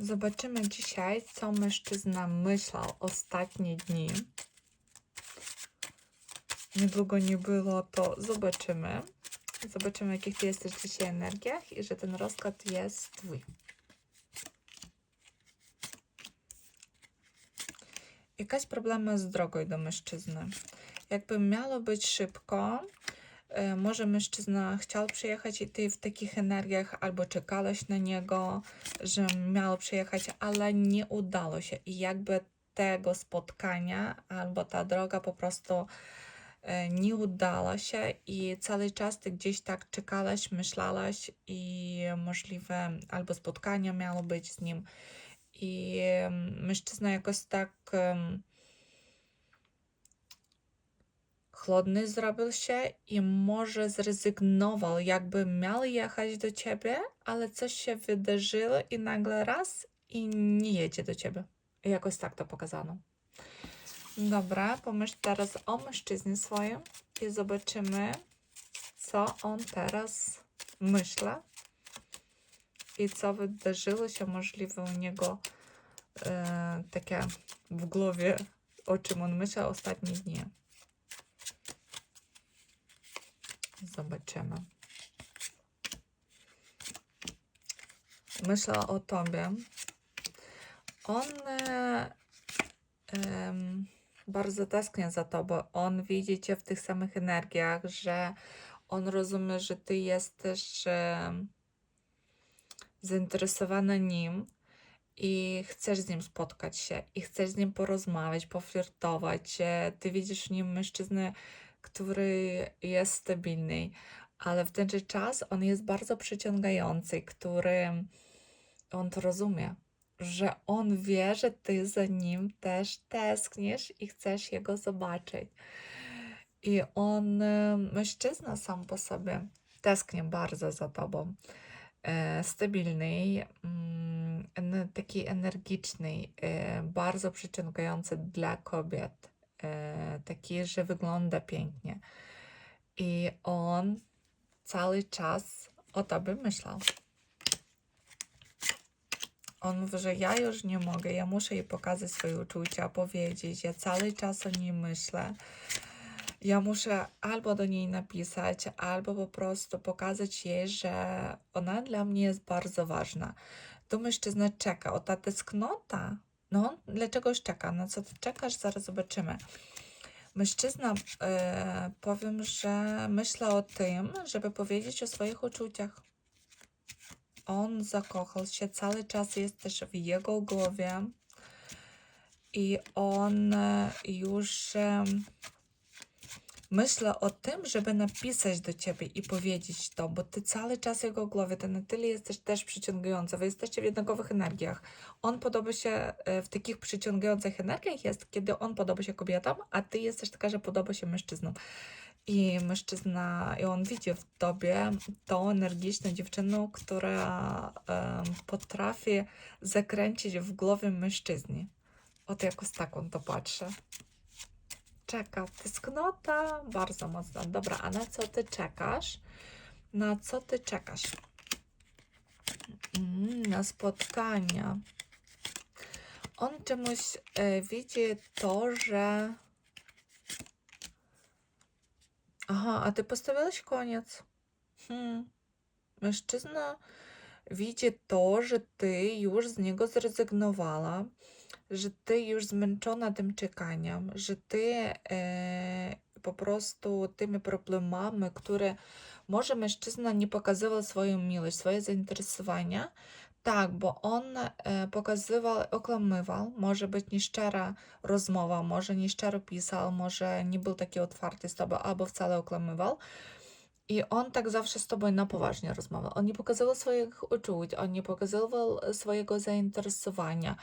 Zobaczymy dzisiaj, co mężczyzna myślał ostatnie dni. Niedługo nie było, to zobaczymy. Zobaczymy, w jakich ty jesteś dzisiaj energiach i że ten rozkład jest twój. Jakaś problemy z drogą do mężczyzny. Jakby miało być szybko, może mężczyzna chciał przyjechać i ty w takich energiach albo czekałeś na niego, że miał przyjechać, ale nie udało się. I jakby tego spotkania albo ta droga po prostu e, nie udała się i cały czas ty gdzieś tak czekałaś, myślałaś i możliwe albo spotkanie miało być z nim i mężczyzna jakoś tak em, chłodny zrobił się i może zrezygnował, jakby miał jechać do ciebie, ale coś się wydarzyło i nagle raz i nie jedzie do ciebie. Jakoś tak to pokazano. Dobra, pomyśl teraz o mężczyźnie swoim i zobaczymy, co on teraz myśli i co wydarzyło się możliwe u niego e, takie w głowie, o czym on myślał ostatnie dni. Zobaczymy. Myślę o tobie. On bardzo tęsknię za tobą. On widzi cię w tych samych energiach, że on rozumie, że ty jesteś zainteresowana nim i chcesz z nim spotkać się i chcesz z nim porozmawiać, poflirtować. E, Ty widzisz w nim mężczyznę, który jest stabilny, ale w ten czas on jest bardzo przyciągający, który on to rozumie, że on wie, że ty za nim też tęskniesz i chcesz jego zobaczyć. I on, mężczyzna sam po sobie, tęsknię bardzo za tobą. E, stabilny, mm, taki energiczny, e, bardzo przyciągający dla kobiet, taki, że wygląda pięknie. I on cały czas o tobie myślał. On mówi, że ja już nie mogę, ja muszę jej pokazać swoje uczucia, powiedzieć, ja cały czas o niej myślę. Ja muszę albo do niej napisać, albo po prostu pokazać jej, że ona dla mnie jest bardzo ważna. Tu mężczyzna czeka, o ta tęsknota. No, dlaczegoś czeka? Na co ty czekasz? Zaraz zobaczymy. Mężczyzna, e, powiem, że myślał o tym, żeby powiedzieć o swoich uczuciach. On zakochał się, cały czas jest też w jego głowie i on e, już myślę o tym, żeby napisać do ciebie i powiedzieć to, bo ty cały czas jego głowie, ty na tyle jesteś też przyciągająca, wy jesteście w jednakowych energiach. On podoba się e, w takich przyciągających energiach jest, kiedy on podoba się kobietom, a ty jesteś taka, że podoba się mężczyznom. I mężczyzna, i on widzi w tobie tą energiczną dziewczynę, która em, potrafi zakręcić w głowie mężczyzny. Oto jakoś tak on to patrzy. Czeka tęsknota bardzo mocna. Dobra, a na co ty czekasz? Na co ty czekasz? Mm, na spotkania. On czemuś e, widzi to, że. Aha, a ty postawiłeś koniec. Hmm. Mężczyzna widzi to, że ty już z niego zrezygnowała, że ty już zmęczona tym czekaniem, że ty e, po prostu tymi problemami, które może mężczyzna nie pokazywał swoją miłość, swoje zainteresowania, tak, bo on e, pokazywał, okłamywał, może być nieszczera rozmowa, może nieszczero pisał, może nie był taki otwarty z tobą, albo wcale okłamywał. I on tak zawsze z tobą na poważnie rozmawiał. On nie pokazywał swoich uczuć, on nie pokazywał swojego zainteresowania.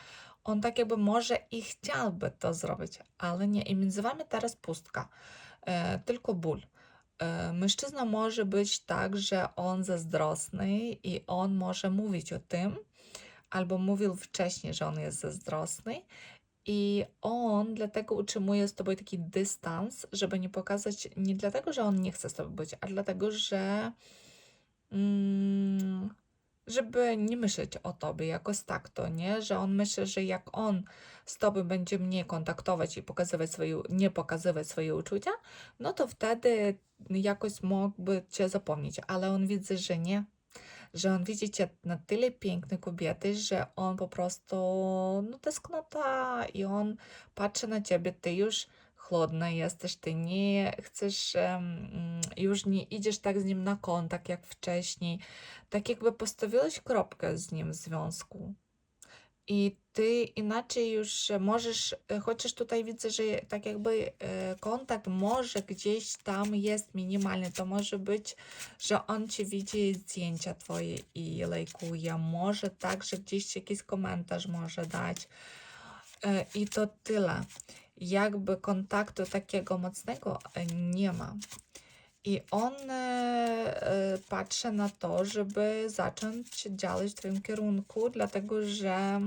On tak jakby może i chciałby to zrobić, ale nie. I między wami teraz pustka, e, tylko ból. E, mężczyzna może być tak, że on zazdrosny i on może mówić o tym, albo mówił wcześniej, że on jest zazdrosny. I on dlatego utrzymuje z tobą taki dystans, żeby nie pokazać, nie dlatego, że on nie chce z tobą być, a dlatego, że mm, żeby nie myśleć o tobie jakoś tak to, nie? Że on myśli, że jak on z tobą będzie mnie kontaktować i pokazywać swoje, nie pokazywać swoje uczucia, no to wtedy jakoś mógłby cię zapomnieć, ale on widzi, że nie, że on widzi cię na tyle pięknej kobiety, że on po prostu no, tęsknota i on patrzy na ciebie, ty już chłodna jesteś, ty nie chcesz, em, już nie idziesz tak z nim na kontakt jak wcześniej, tak jakby postawiłeś kropkę z nim w związku. I ty inaczej już możesz, chociaż tutaj widzę, że tak jakby kontakt może gdzieś tam jest minimalny, to może być, że on ci widzi zdjęcia twoje i lajkuje, może tak, że gdzieś jakiś komentarz może dać. I to tyle. Jakby kontaktu takiego mocnego nie ma. I on e, e, patrzy na to, żeby zacząć działać w Twoim kierunku, dlatego że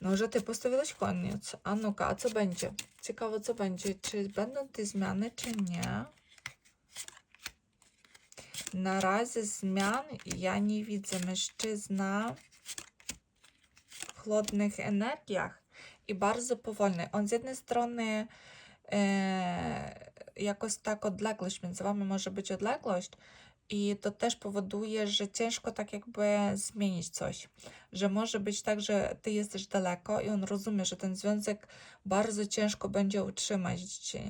no, że Ty postawiłeś koniec. A no-ka, a co będzie? Ciekawe, co będzie. Czy będą te zmiany, czy nie? Na razie zmian ja nie widzę. Mężczyzna w chłodnych energiach i bardzo powolny. On z jednej strony jakoś tak odległość między wami może być odległość i to też powoduje, że ciężko tak jakby zmienić coś, że może być tak, że ty jesteś daleko i on rozumie, że ten związek bardzo ciężko będzie utrzymać.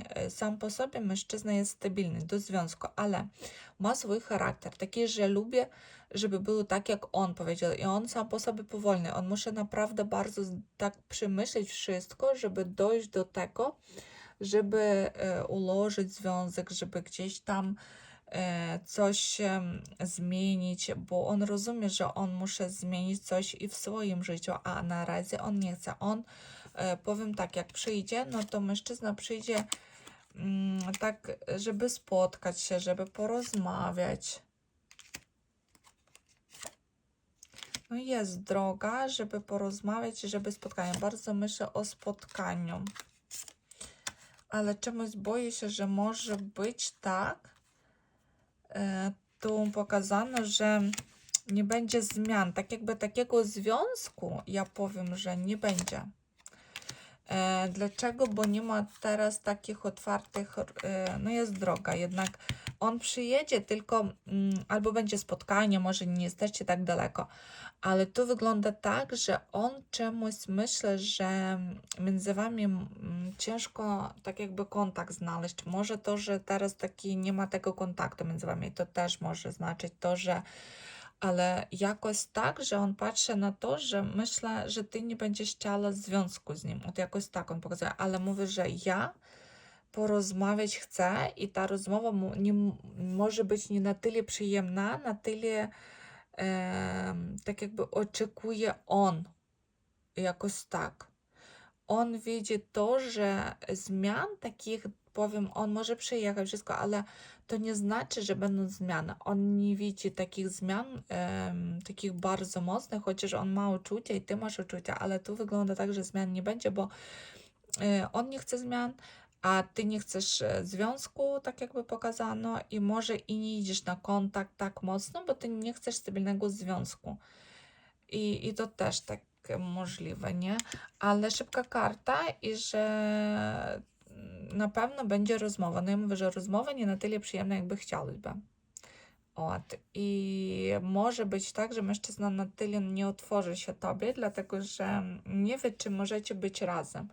E, Sam po sobie mężczyzna jest stabilny do związku, ale ma swój charakter, taki, że lubię, żeby było tak, jak on powiedział. I on sam po sobie powolny, on musi naprawdę bardzo tak przemyśleć wszystko, żeby dojść do tego, żeby e, ułożyć związek, żeby gdzieś tam e, coś zmienić, bo on rozumie, że on musi zmienić coś i w swoim życiu, a na razie on nie chce. On, e, powiem tak, jak przyjdzie, no to mężczyzna przyjdzie mm, tak, żeby spotkać się, żeby porozmawiać. No jest droga, żeby porozmawiać, żeby spotkanie. Bardzo myślę o spotkaniu ale czemuś boję się, że może być tak. E, tu pokazano, że nie będzie zmian. Tak jakby takiego związku, ja powiem, że nie będzie. E, dlaczego? Bo nie ma teraz takich otwartych, e, no jest droga, jednak on przyjedzie, tylko mm, albo będzie spotkanie, może nie jesteście tak daleko, ale tu wygląda tak, że on czemuś myślę, że między wami mm, ciężko tak jakby kontakt znaleźć. Może to, że teraz taki nie ma tego kontaktu między wami, to też może znaczyć to, że ale jakoś tak, że on patrzy na to, że myślę, że ty nie będziesz chciała związku z nim. Od jakoś tak on pokazuje, ale mówię, że ja porozmawiać chcę i ta rozmowa nie, może być nie na tyle przyjemna, na tyle e, tak jakby oczekuje on. Jakoś tak. On widzi to, że zmian takich, powiem, on może przyjechać, wszystko, ale to nie znaczy, że będą zmiany. On nie widzi takich zmian, e, takich bardzo mocnych, chociaż on ma uczucia i ty masz uczucia, ale tu wygląda tak, że zmian nie będzie, bo e, on nie chce zmian, a ty nie chcesz e, związku, tak jakby pokazano, i może i nie idziesz na kontakt tak mocno, bo ty nie chcesz stabilnego związku. I, i to też tak możliwe, nie? Ale szybka karta i że na będzie rozmowa. No ja mówię, że rozmowa nie na tyle przyjemna, jakby chciałyby. От. I może być tak, że mężczyzna na tyle nie otworzy się tobie, dlatego że nie wie, czy możecie być razem.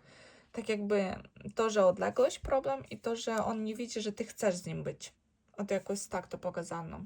Tak jakby to, że odległość problem i to, że on nie widzi, że ty chcesz z nim być. Od jakoś tak to pokazano.